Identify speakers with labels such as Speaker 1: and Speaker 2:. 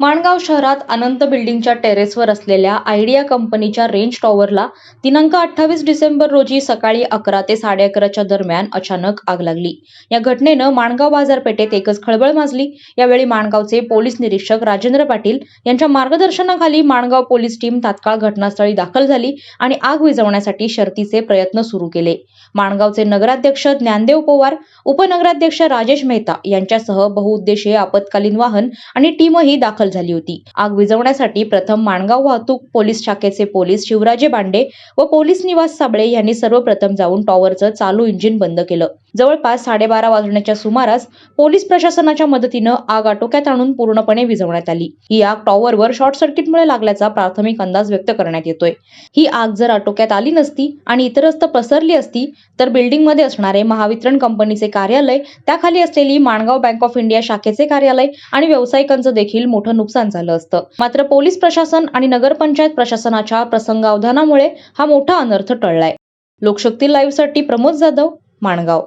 Speaker 1: माणगाव शहरात अनंत बिल्डिंगच्या टेरेसवर असलेल्या आयडिया कंपनीच्या रेंज टॉवरला दिनांक अठ्ठावीस डिसेंबर रोजी सकाळी अकरा ते साडे अकराच्या दरम्यान अचानक आग लागली. या घटनेनं माणगाव बाजारपेठेत एकच खळबळ माजली. यावेळी माणगावचे पोलीस निरीक्षक राजेंद्र पाटील यांच्या मार्गदर्शनाखाली माणगाव पोलीस टीम तात्काळ घटनास्थळी दाखल झाली आणि आग विझवण्यासाठी शर्तीचे प्रयत्न सुरू केले. माणगावचे नगराध्यक्ष ज्ञानदेव पवार उपनगराध्यक्ष राजेश मेहता यांच्यासह बहुउद्देशीय आपत्कालीन वाहन आणि टीमही दाखल दाखल झाली होती. आग विझवण्यासाठी प्रथम माणगाव वाहतूक पोलीस शाखेचे पोलीस शिवराजे बांडे व पोलीस निवास साबळे यांनी सर्वप्रथम जाऊन टॉवरचं चालू इंजिन बंद केलं. जवळपास साडेबारा वाजण्याच्या सुमारास पोलीस प्रशासनाच्या मदतीनं आग आटोक्यात आणून पूर्णपणे विझवण्यात आली. ही आग टॉवरवर शॉर्ट सर्किटमुळे लागल्याचा प्राथमिक अंदाज व्यक्त करण्यात येतोय. ही आग जर आटोक्यात आली नसती आणि इतरस्त पसरली असती तर बिल्डिंगमध्ये असणारे महावितरण कंपनीचे कार्यालय त्याखाली असलेली माणगाव बँक ऑफ इंडिया शाखेचे कार्यालय आणि व्यावसायिकांचं देखील मोठं नुकसान झालं असतं. मात्र पोलीस प्रशासन आणि नगरपंचायत प्रशासनाच्या प्रसंगावधानामुळे हा मोठा अनर्थ टळलाय. लोकशक्ती लाईव्हसाठी प्रमोद जाधव माणगाव.